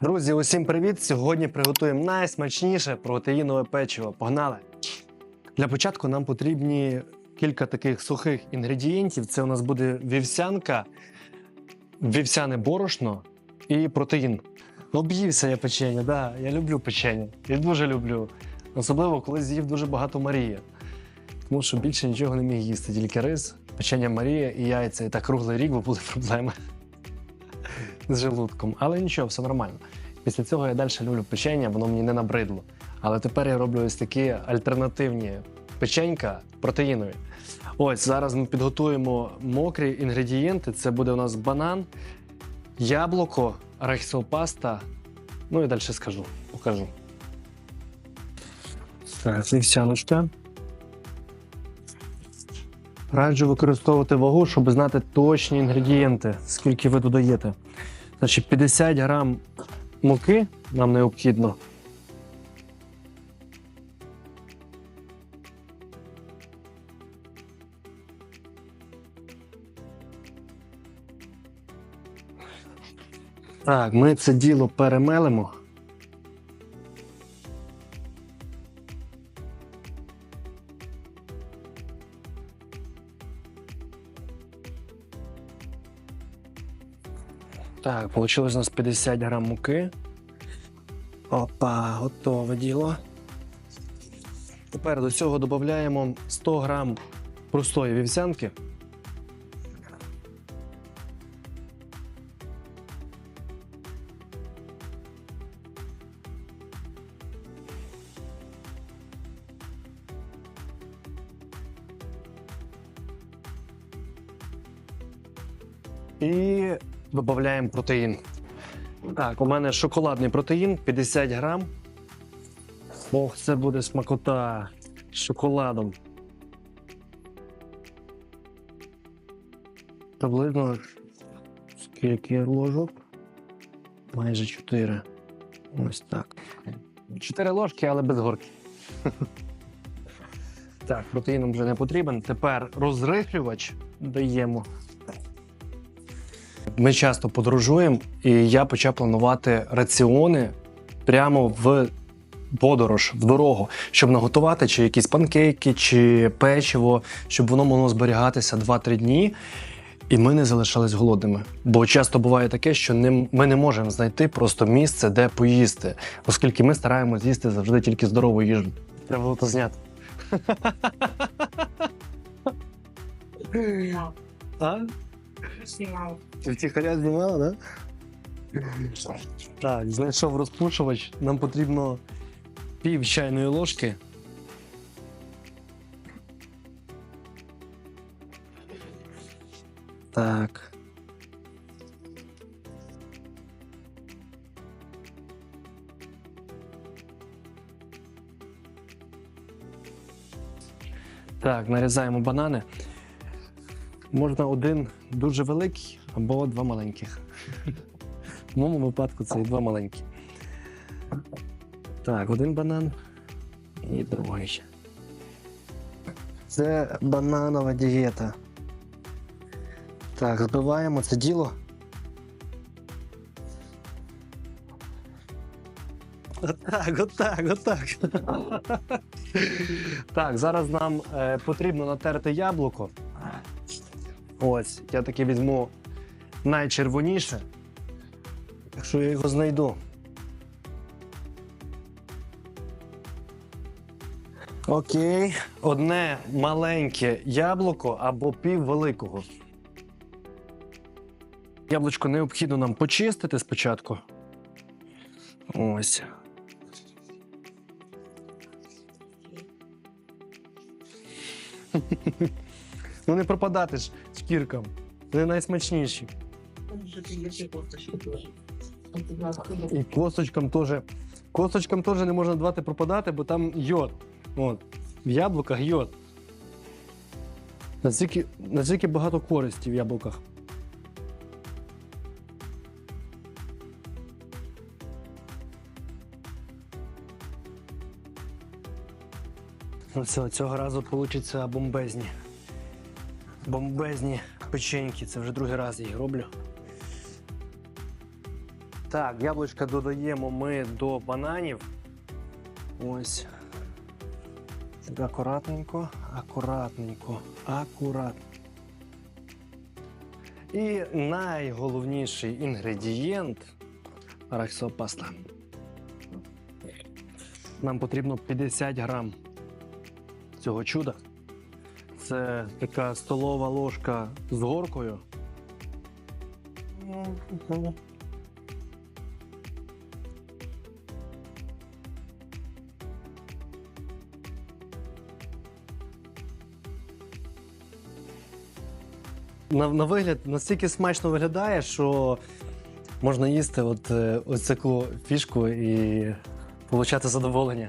Друзі, усім привіт! Сьогодні приготуємо найсмачніше протеїнове печиво. Погнали! Для початку нам потрібні кілька таких сухих інгредієнтів. Це у нас буде вівсянка, вівсяне борошно і протеїн. Об'ївся я печення, да, я люблю печення. Я дуже люблю. Особливо, коли з'їв дуже багато Марія. Тому що більше нічого не міг їсти, тільки рис, печення Марія і яйця. І так круглий рік, бо були проблеми з желудком. Але нічого, все нормально. Після цього я далі люблю печення, воно мені не набридло. Але тепер я роблю ось такі альтернативні печенька протеїнові. Ось зараз ми підготуємо мокрі інгредієнти. Це буде у нас банан, яблуко, арахісова паста. Ну і далі скажу, покажу. Так. Раджу використовувати вагу, щоб знати точні інгредієнти, скільки ви додаєте. Значить, 50 грам муки нам необхідно. Так, ми це діло перемелимо. Так, вийшло у нас 50 грам муки. Опа, готове діло. Тепер до цього додаємо 100 грам простої вівсянки. І додаємо протеїн. Так, у мене шоколадний протеїн 50 грам. Ох, це буде смакота з шоколадом. Приблизно скільки ложок? Майже 4. Ось так. 4 ложки, але без горки. Так, протеїн вже не потрібен. Тепер розрихлювач даємо. Ми часто подорожуємо, і я почав планувати раціони прямо в подорож, в дорогу, щоб наготувати чи якісь панкейки, чи печиво, щоб воно могло зберігатися 2-3 дні. І ми не залишались голодними. Бо часто буває таке, що не, ми не можемо знайти просто місце, де поїсти, оскільки ми стараємось їсти завжди тільки здорову їжу. Треба було то зняти. А? Ти втіхаря знімала, да? Так, знайшов розпушувач. Нам потрібно пів чайної ложки. Так. Так, нарізаємо банани. Можна один дуже великий або два маленьких. В моєму випадку це і два маленькі. Так, один банан і другий. Це бананова дієта. Так, збиваємо це діло. Отак, отак, отак. Так, зараз нам е, потрібно натерти яблуко. Ось, я таки візьму найчервоніше, якщо я його знайду. Окей, одне маленьке яблуко або пів великого. Яблучко необхідно нам почистити спочатку. Ось. Ну не пропадати ж шкіркам. Вони найсмачніші. І косточкам теж. Косточкам теж не можна давати пропадати, бо там йод. От. В яблуках йод. Настільки, настільки багато користі в яблуках. Ну все, цього разу вийде бомбезні. Бомбезні печеньки. Це вже другий раз їх роблю. Так, яблучка додаємо ми до бананів. Ось. Акуратненько, акуратненько, акуратно. І найголовніший інгредієнт арахісова паста. Нам потрібно 50 грам цього чуда. Це така столова ложка з горкою. На, на вигляд настільки смачно виглядає, що можна їсти от, е, фішку і отримати задоволення.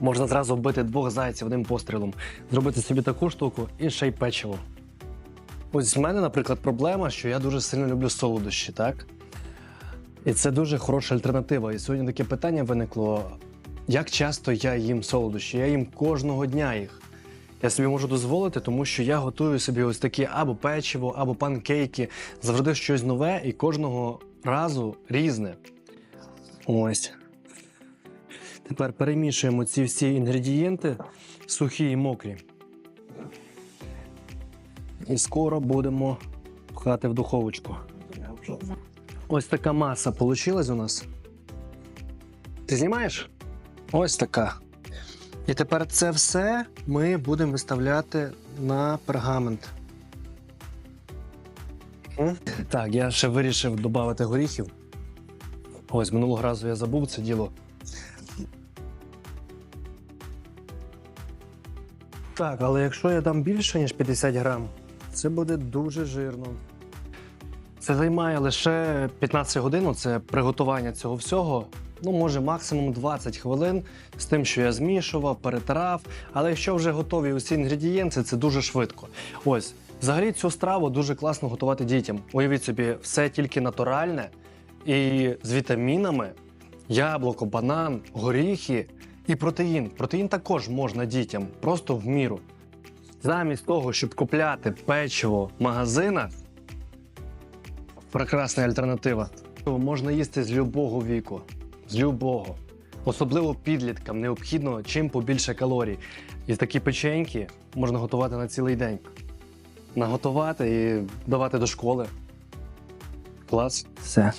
Можна зразу вбити двох зайців одним пострілом, зробити собі таку штуку і ще й печиво. Ось в мене, наприклад, проблема, що я дуже сильно люблю солодощі, так? І це дуже хороша альтернатива. І сьогодні таке питання виникло: як часто я їм солодощі? Я їм кожного дня їх. Я собі можу дозволити, тому що я готую собі ось такі або печиво, або панкейки. Завжди щось нове і кожного разу різне. Ось. Тепер перемішуємо ці всі інгредієнти, сухі і мокрі. І скоро будемо пхати в духовочку. Ось така маса вийшла у нас. Ти знімаєш? Ось така. І тепер це все ми будемо виставляти на пергамент. Так, я ще вирішив додати горіхів. Ось минулого разу я забув це діло. Так, але якщо я дам більше, ніж 50 грам, це буде дуже жирно. Це займає лише 15 годин, це приготування цього всього. Ну, може, максимум 20 хвилин з тим, що я змішував, перетирав. Але якщо вже готові усі інгредієнти, це дуже швидко. Ось, взагалі цю страву дуже класно готувати дітям. Уявіть собі, все тільки натуральне і з вітамінами, яблуко, банан, горіхи і протеїн. Протеїн також можна дітям, просто в міру. Замість того, щоб купляти печиво в магазинах, прекрасна альтернатива. Можна їсти з любого віку, з любого. Особливо підліткам необхідно чим побільше калорій. І такі печеньки можна готувати на цілий день. Наготувати і давати до школи. Клас. Все.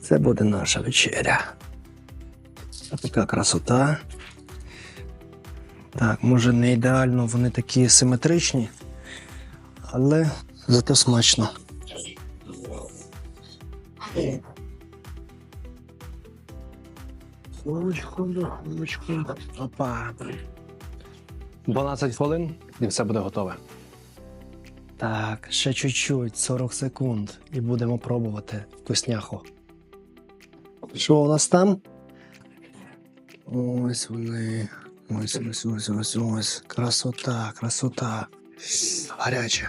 Це буде наша вечеря. Така красота. Так, може не ідеально вони такі симетричні, але зато смачно. Хвилиночку, хвилиночку. Опа. 12 хвилин і все буде готове. Так, ще чуть-чуть, 40 секунд, і будемо пробувати вкусняху. Що у нас там? Ось вони. Ось, ось, ось, ось, ось. Красота, красота. Гаряче.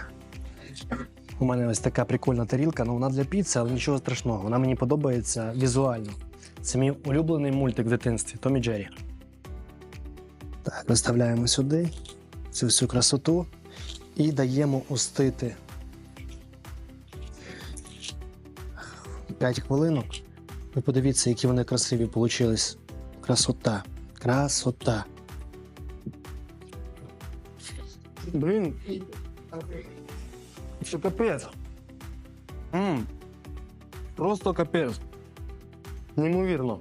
У мене ось така прикольна тарілка, ну вона для піци, але нічого страшного. Вона мені подобається візуально. Це мій улюблений мультик в дитинстві Томі Джері. Так, виставляємо сюди цю всю красоту і даємо устити 5 хвилинок. Ви подивіться, які вони красиві вийшли. Красота. Красота. Блін. Це капець. Просто капець. Неймовірно.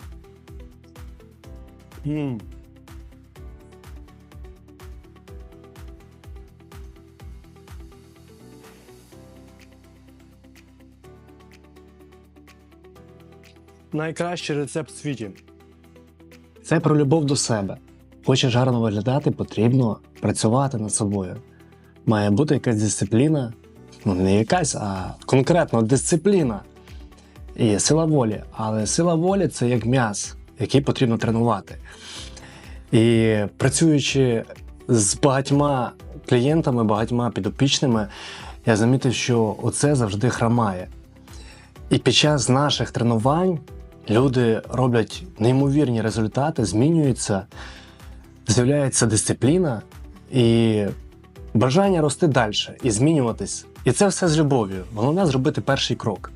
М. Найкращий рецепт в світі. Це про любов до себе. Хочеш гарно виглядати, потрібно працювати над собою. Має бути якась дисципліна, ну не якась, а конкретно дисципліна і сила волі. Але сила волі це як м'яз, який потрібно тренувати. І працюючи з багатьма клієнтами, багатьма підопічними, я замітив, що оце завжди хромає. І під час наших тренувань люди роблять неймовірні результати, змінюються, з'являється дисципліна і бажання рости далі і змінюватись, І це все з любов'ю. Головне зробити перший крок.